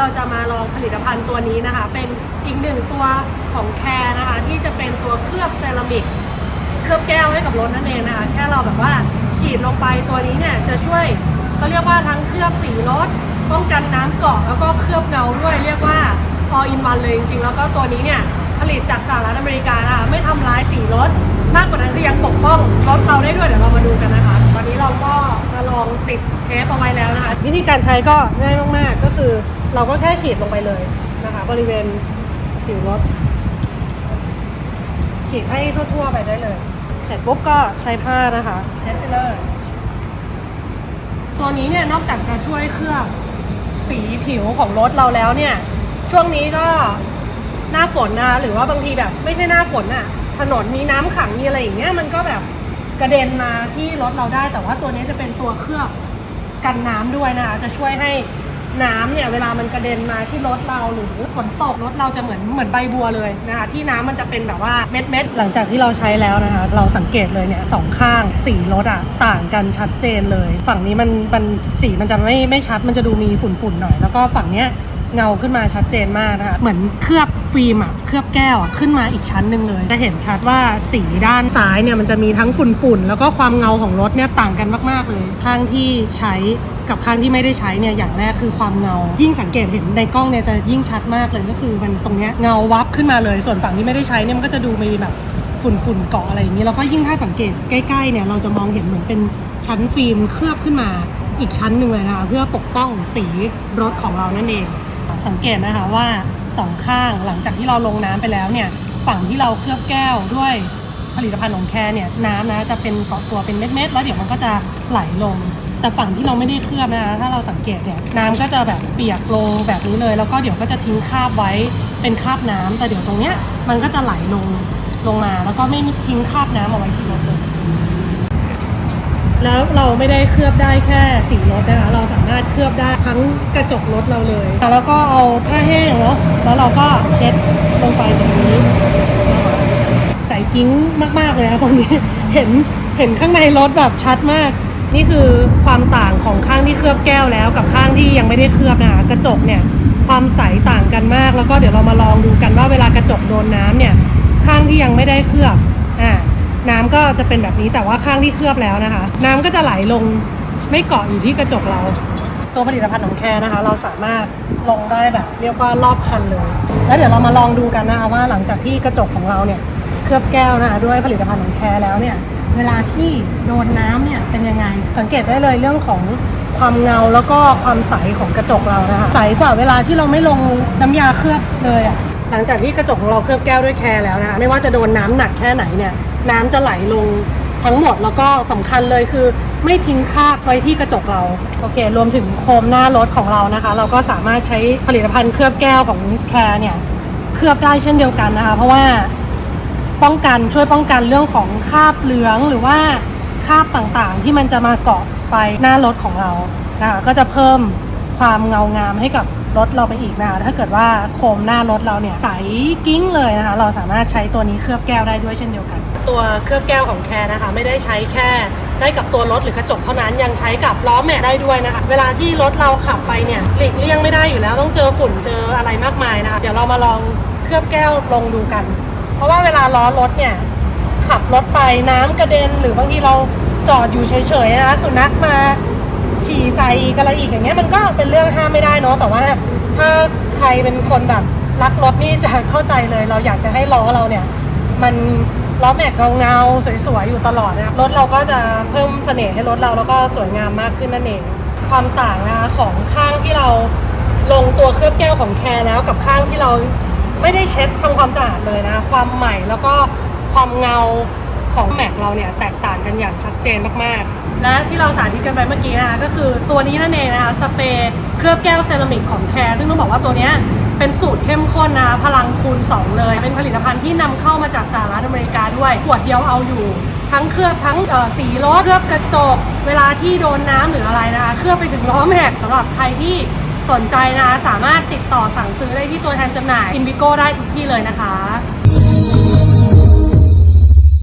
เราจะมาลองผลิตภัณฑ์ตัวนี้นะคะ เป็นอีกหนึ่งตัวของแคร์นะคะ ที่จะเป็นตัวเคลือบเซรามิก เคลือบแก้วให้กับรถนั่นเองนะคะ แค่เราแบบว่าฉีดลงไปตัวนี้เนี่ยจะช่วยเขาเรียกว่าทั้งเคลือบสีรถป้องกันน้ำเกาะแล้วก็เคลือบเงาด้วยเรียกว่า all in one เลยจริงๆ แล้วก็ตัวนี้เนี่ยผลิตจากสหรัฐอเมริกานะคะไม่ทำร้ายสีรถมากกว่านั้นคือยังปกป้องรถเราได้ด้วยเดี๋ยวเรามาดูกันนะคะ เราก็มาลองติดเทปเอาไว้แล้วนะคะ วิธีการใช้ก็ง่ายมากๆ ก็คือเราก็แค่ฉีดลงไปเลยนะคะ บริเวณผิวรถ ฉีดให้ทั่วๆไปได้เลยเสร็จปุ๊บก็ใช้ผ้านะคะ เช็ดไปเลย ตัวนี้เนี่ยนอกจากจะช่วยเคลือบสีผิวของรถเราแล้วเนี่ย ช่วงนี้ก็หน้าฝนนะหรือว่าบางทีแบบ ไม่ใช่หน้าฝนอะถนนมีน้ำขังมีอะไรอย่างเงี้ยมันก็แบบ กระเด็นมาที่รถเราได้ แต่ว่าตัวนี้จะเป็นตัวเคลือบกันน้ำด้วยนะคะจะช่วยให้น้ำเนี่ยเวลามันกระเด็นมาที่รถเราหรือฝนตกรถเราจะเหมือนเหมือนใบบัวเลยนะคะที่น้ำมันจะเป็นแบบว่าเม็ดเม็ดหลังจากที่เราใช้แล้วนะคะ เราสังเกตเลยเนี่ยสองข้างสีรถอะต่างกันชัดเจนเลย ฝั่งนี้มันมันสีมันจะไม่ไม่ชัดมันจะดูมีฝุ่นๆหน่อย แล้วก็ฝั่งเนี้ย เงาขึ้นมาชัดเจนมากนะคะ เหมือนเคลือบฟิล์มอะเคลือบแก้วอะขึ้นมาอีกชั้นหนึ่งเลย จะเห็นชัดว่าสีด้านซ้ายเนี่ยมันจะมีทั้งฝุ่นๆ แล้วก็ความเงาของรถเนี่ยต่างกันมากๆเลย ข้างที่ใช้กับข้างที่ไม่ได้ใช้เนี่ยอย่างแรกคือความเงา ยิ่งสังเกตเห็นในกล้องเนี่ยจะยิ่งชัดมากเลยก็คือมันตรงเนี้ยเงาวับขึ้นมาเลย ส่วนฝั่งที่ไม่ได้ใช้เนี่ยมันก็จะดูมีแบบฝุ่นๆเกาะอะไรอย่างนี้แล้วก็ยิ่งถ้าสังเกตใกล้ๆเนี่ยเราจะมองเห็นเหมือนเป็นชั้นฟิล์มเคลือบขึ้นมาอีกชั้นหนึ่งเลยนะคะเพื่อปกป้องสีรถของเรานั่นเอง สังเกตนะคะว่าสองข้างหลังจากที่เราลงน้ำไปแล้วเนี่ยฝั่งที่เราเคลือบแก้วด้วยผลิตภัณฑ์ของแคร์เนี่ยน้ำนะจะเป็นเกาะตัวเป็นเม็ดๆแล้วเดี๋ยวมันก็จะไหลลง แต่ฝั่งที่เราไม่ได้เคลือบนะคะถ้าเราสังเกตเนี่ยน้ำก็จะแบบเปียกลงแบบนี้เลย แล้วก็เดี๋ยวก็จะทิ้งคราบไว้เป็นคราบน้ำแต่เดี๋ยวตรงเนี้ยมันก็จะไหลลงลงมา แล้วก็ไม่ทิ้งคราบน้ำเอาไว้ที่รถเลย แล้วเราไม่ได้เคลือบได้แค่สีรถนะคะเราสามารถเคลือบได้ทั้งกระจกรถเราเลย แล้วก็เอาผ้าแห้งเนาะแล้วเราก็เช็ดลงไปแบบนี้ ใส่กิ้งมากๆเลยนะตรงนี้เห็นเห็นข้างในรถแบบชัดมาก นี่คือความต่างของข้างที่เคลือบแก้วแล้ว กับข้างที่ยังไม่ได้เคลือบนะคะกระจกเนี่ยความใสต่างกันมาก แล้วก็เดี๋ยวเรามาลองดูกันว่าเวลากระจกโดนน้ำเนี่ยข้างที่ยังไม่ได้เคลือบอ่า น้ำก็จะเป็นแบบนี้แต่ว่าข้างที่เคลือบแล้วนะคะ น้ำก็จะไหลลงไม่เกาะอยู่ที่กระจกเรา ตัวผลิตภัณฑ์ของแคร์นะคะ เราสามารถลงได้แบบเรียกว่ารอบคันเลย แล้วเดี๋ยวเรามาลองดูกันนะคะว่าหลังจากที่กระจกของเราเนี่ยเคลือบแก้วนะคะด้วยผลิตภัณฑ์ของแคร์แล้วเนี่ยเวลาที่โดนน้ำเนี่ยเป็นยังไง สังเกตได้เลยเรื่องของความเงาแล้วก็ความใสของกระจกเรานะคะใสกว่าเวลาที่เราไม่ลงน้ำยาเคลือบเลยอะ่ะหลังจากที่กระจกของเราเคลือบแก้วด้วยแคร์แล้วนะคะไม่ว่าจะโดนน้ำหนักแค่ไหนเนี่ย น้ำจะไหลลงทั้งหมดแล้วก็สำคัญเลยคือ ไม่ทิ้งคราบไว้ที่กระจกเราโอเค รวมถึงโคมหน้ารถของเรานะคะ เราก็สามารถใช้ผลิตภัณฑ์เคลือบแก้วของแคร์เนี่ยเคลือบได้เช่นเดียวกันนะคะ เพราะว่าป้องกันช่วยป้องกันเรื่องของคราบเหลืองหรือว่าคราบต่างๆ ที่มันจะมาเกาะไปหน้ารถของเรานะคะก็จะเพิ่มความเงางามให้กับรถเราไปอีกนะคะถ้าเกิดว่าโคมหน้ารถเราเนี่ยใสกิ้งเลยนะคะ เราสามารถใช้ตัวนี้เคลือบแก้วได้ด้วยเช่นเดียวกัน ตัวเคลือบแก้วของแคร์นะคะ ไม่ได้ใช้แค่ได้กับตัวรถหรือกระจกเท่านั้นยังใช้กับล้อแม็กได้ด้วยนะคะ เวลาที่รถเราขับไปเนี่ยหลีกเลี่ยงไม่ได้อยู่แล้วต้องเจอฝุ่นเจออะไรมากมายนะคะ เดี๋ยวเรามาลองเคลือบแก้วลงดูกัน เพราะว่าเวลาล้อรถเนี่ยขับรถไปน้ำกระเด็น หรือบางทีเราจอดอยู่เฉยๆนะสุนัขมาฉี่ใส่กอะไรอีกอย่างเงี้ยมันก็เป็นเรื่องห้ามไม่ได้เนาะแต่ว่าถ้าใครเป็นคนแบบรักรถนี่จะเข้าใจเลย เราอยากจะให้ล้อเราเนี่ย มัน ล้อแม็กเงาๆสวยๆอยู่ตลอดนะครับรถเราก็จะเพิ่มเสน่ห์ให้รถเราแล้วก็สวยงามมากขึ้นนั่นเอง ความต่างนะคะของข้างที่เราลงตัวเคลือบแก้วของแคร์แล้วกับข้างที่เราไม่ได้เช็ดทำความสะอาดเลยนะ ความใหม่แล้วก็ความเงา ของแม็กเราเนี่ยแตกต่างกันอย่างชัดเจนมากๆ และที่เราสาธิตกันไปเมื่อกี้นะคะก็คือตัวนี้นั่นเองนะคะสเปรย์เคลือบแก้วเซรามิกของแคร์ซึ่งต้องบอกว่าตัวเนี้ยเป็นสูตรเข้มข้นนะพลังคูณ 2 เลย เป็นผลิตภัณฑ์ที่นำเข้ามาจากสหรัฐอเมริกาด้วยขวดเดียวเอาอยู่ ทั้งเคลือบทั้งเอ่อสีรถเคลือบกระจก เวลาที่โดนน้ำหรืออะไรนะคะเคลือบไปถึงล้อแม็กสำหรับใครที่สนใจนะคะสามารถติดต่อสั่งซื้อได้ที่ตัวแทนจำหน่าย Invigo ได้ทุกที่เลยนะคะ